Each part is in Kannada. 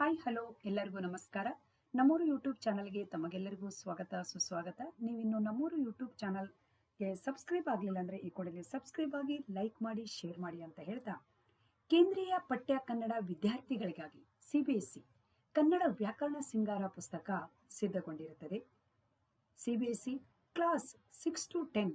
ಹಾಯ್, ಹಲೋ, ಎಲ್ಲರಿಗೂ ನಮಸ್ಕಾರ. ನಮ್ಮೂರು ಯೂಟ್ಯೂಬ್ ಚಾನಲ್ಗೆ ತಮಗೆಲ್ಲರಿಗೂ ಸ್ವಾಗತ, ಸುಸ್ವಾಗತ. ನೀವಿನ್ನು ನಮ್ಮೂರು ಯೂಟ್ಯೂಬ್ ಚಾನಲ್ಗೆ ಸಬ್ಸ್ಕ್ರೈಬ್ ಆಗಲಿಲ್ಲ ಅಂದರೆ ಈ ಕೂಡಲೇ ಸಬ್ಸ್ಕ್ರೈಬ್ ಆಗಿ, ಲೈಕ್ ಮಾಡಿ, ಶೇರ್ ಮಾಡಿ ಅಂತ ಹೇಳ್ತಾ. ಕೇಂದ್ರೀಯ ಪಠ್ಯ ಕನ್ನಡ ವಿದ್ಯಾರ್ಥಿಗಳಿಗಾಗಿ ಸಿ ಕನ್ನಡ ವ್ಯಾಕರಣ ಸಿಂಗಾರ ಪುಸ್ತಕ ಸಿದ್ಧಗೊಂಡಿರುತ್ತದೆ. C B S C class six to ten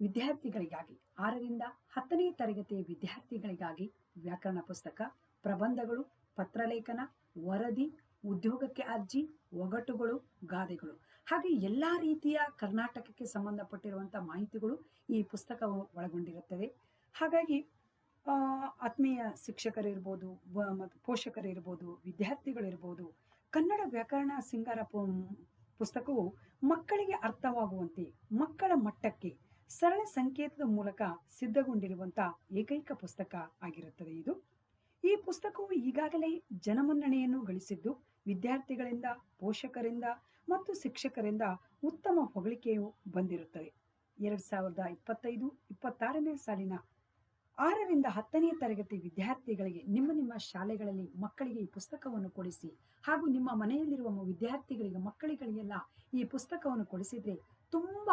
ವಿದ್ಯಾರ್ಥಿಗಳಿಗಾಗಿ, ಆರರಿಂದ ಹತ್ತನೇ ತರಗತಿಯ ವಿದ್ಯಾರ್ಥಿಗಳಿಗಾಗಿ ವ್ಯಾಕರಣ ಪುಸ್ತಕ, ಪ್ರಬಂಧಗಳು ಪತ್ರಲೇಖನ, ವರದಿ, ಉದ್ಯೋಗಕ್ಕೆ ಅರ್ಜಿ, ಒಗಟುಗಳು, ಗಾದೆಗಳು. ಹಾಗೆ ಎಲ್ಲ ರೀತಿಯ ಕರ್ನಾಟಕಕ್ಕೆ ಸಂಬಂಧಪಟ್ಟಿರುವಂಥ ಮಾಹಿತಿಗಳು ಈ ಪುಸ್ತಕವು ಒಳಗೊಂಡಿರುತ್ತದೆ. ಹಾಗಾಗಿ ಆತ್ಮೀಯ ಶಿಕ್ಷಕರಿರ್ಬೋದು ಮತ್ತು ಪೋಷಕರಿರ್ಬೋದು, ವಿದ್ಯಾರ್ಥಿಗಳಿರ್ಬೋದು, ಕನ್ನಡ ವ್ಯಾಕರಣ ಸಿಂಗಾರ ಪುಸ್ತಕವು ಮಕ್ಕಳಿಗೆ ಅರ್ಥವಾಗುವಂತೆ, ಮಕ್ಕಳ ಮಟ್ಟಕ್ಕೆ ಸರಳ ಸಂಕೇತದ ಮೂಲಕ ಸಿದ್ಧಗೊಂಡಿರುವಂಥ ಏಕೈಕ ಪುಸ್ತಕ ಆಗಿರುತ್ತದೆ ಇದು. ಈ ಪುಸ್ತಕವು ಈಗಾಗಲೇ ಜನಮನ್ನಣೆಯನ್ನು ಗಳಿಸಿದ್ದು ವಿದ್ಯಾರ್ಥಿಗಳಿಂದ, ಪೋಷಕರಿಂದ ಮತ್ತು ಶಿಕ್ಷಕರಿಂದ ಉತ್ತಮ ಹೊಗಳಿಕೆಯು ಬಂದಿರುತ್ತದೆ. ಎರಡು ಸಾವಿರದ ಇಪ್ಪತ್ತೈದು, ಇಪ್ಪತ್ತಾರನೇ ಸಾಲಿನ ಆರರಿಂದ ಹತ್ತನೇ ತರಗತಿ ವಿದ್ಯಾರ್ಥಿಗಳಿಗೆ ನಿಮ್ಮ ನಿಮ್ಮ ಶಾಲೆಗಳಲ್ಲಿ ಮಕ್ಕಳಿಗೆ ಈ ಪುಸ್ತಕವನ್ನು ಕೊಡಿಸಿ ಹಾಗೂ ನಿಮ್ಮ ಮನೆಯಲ್ಲಿರುವ ವಿದ್ಯಾರ್ಥಿಗಳಿಗೆ ಮಕ್ಕಳಿಗಳಿಗೆಲ್ಲ ಈ ಪುಸ್ತಕವನ್ನು ಕೊಡಿಸಿದ್ರೆ ತುಂಬ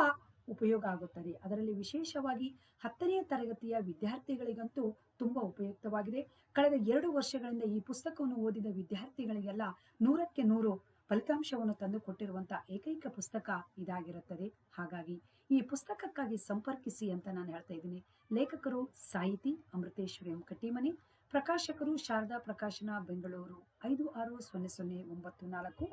ಉಪಯೋಗ ಆಗುತ್ತದೆ. ಅದರಲ್ಲಿ ವಿಶೇಷವಾಗಿ ಹತ್ತನೇ ತರಗತಿಯ ವಿದ್ಯಾರ್ಥಿಗಳಿಗಂತೂ ತುಂಬ ಉಪಯುಕ್ತವಾಗಿದೆ. ಕಳೆದ ಎರಡು ವರ್ಷಗಳಿಂದ ಈ ಪುಸ್ತಕವನ್ನು ಓದಿದ ವಿದ್ಯಾರ್ಥಿಗಳಿಗೆಲ್ಲ ನೂರಕ್ಕೆ ನೂರು ಫಲಿತಾಂಶವನ್ನು ತಂದು ಕೊಟ್ಟಿರುವಂತಹ ಏಕೈಕ ಪುಸ್ತಕ ಇದಾಗಿರುತ್ತದೆ. ಹಾಗಾಗಿ ಈ ಪುಸ್ತಕಕ್ಕಾಗಿ ಸಂಪರ್ಕಿಸಿ ಅಂತ ನಾನು ಹೇಳ್ತಾ ಇದ್ದೀನಿ. ಲೇಖಕರು ಸಾಹಿತಿ ಅಮೃತೇಶ್ವರಿ ಎಂ ಕಟ್ಟಿಮನಿ ಪ್ರಕಾಶಕರು ಶಾರದಾ ಪ್ರಕಾಶನ ಬೆಂಗಳೂರು ಐದು ಆರು ಸೊನ್ನೆ ಸೊನ್ನೆ ಒಂಬತ್ತು ನಾಲ್ಕು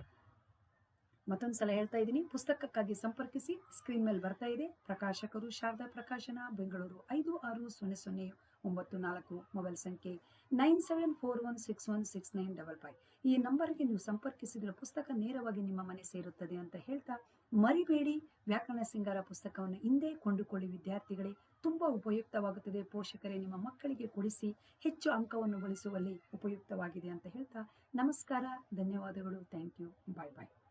ಮತ್ತೊಂದು ಸಲ ಹೇಳ್ತಾ ಇದ್ದೀನಿ. ಪುಸ್ತಕಕ್ಕಾಗಿ ಸಂಪರ್ಕಿಸಿ. ಸ್ಕ್ರೀನ್ ಮೇಲೆ ಬರ್ತಾ ಇದೆ. ಪ್ರಕಾಶಕರು ಶಾರದಾ ಪ್ರಕಾಶನ, ಬೆಂಗಳೂರು ಐದು ಆರು ಸೊನ್ನೆ ಸೊನ್ನೆ ಒಂಬತ್ತು ನಾಲ್ಕು ಮೊಬೈಲ್ ಸಂಖ್ಯೆ nine seven four one six one six nine double five. ಈ ನಂಬರ್ಗೆ ನೀವು ಸಂಪರ್ಕಿಸಿದ್ರೆ ಪುಸ್ತಕ ನೇರವಾಗಿ ನಿಮ್ಮ ಮನೆ ಸೇರುತ್ತದೆ ಅಂತ ಹೇಳ್ತಾ ಮರಿಬೇಡಿ. ವ್ಯಾಕರಣ ಸಿಂಗಾರ ಪುಸ್ತಕವನ್ನು ಹಿಂದೆ ಕೊಂಡುಕೊಳ್ಳಿ ವಿದ್ಯಾರ್ಥಿಗಳೇ. ತುಂಬಾ ಉಪಯುಕ್ತವಾಗುತ್ತದೆ. ಪೋಷಕರೇ, ನಿಮ್ಮ ಮಕ್ಕಳಿಗೆ ಕೊಡಿಸಿ ಹೆಚ್ಚು ಅಂಕವನ್ನು ಗಳಿಸುವಲ್ಲಿ ಉಪಯುಕ್ತವಾಗಿದೆ ಅಂತ ಹೇಳ್ತಾ ನಮಸ್ಕಾರ, ಧನ್ಯವಾದಗಳು. Thank you. Bye bye.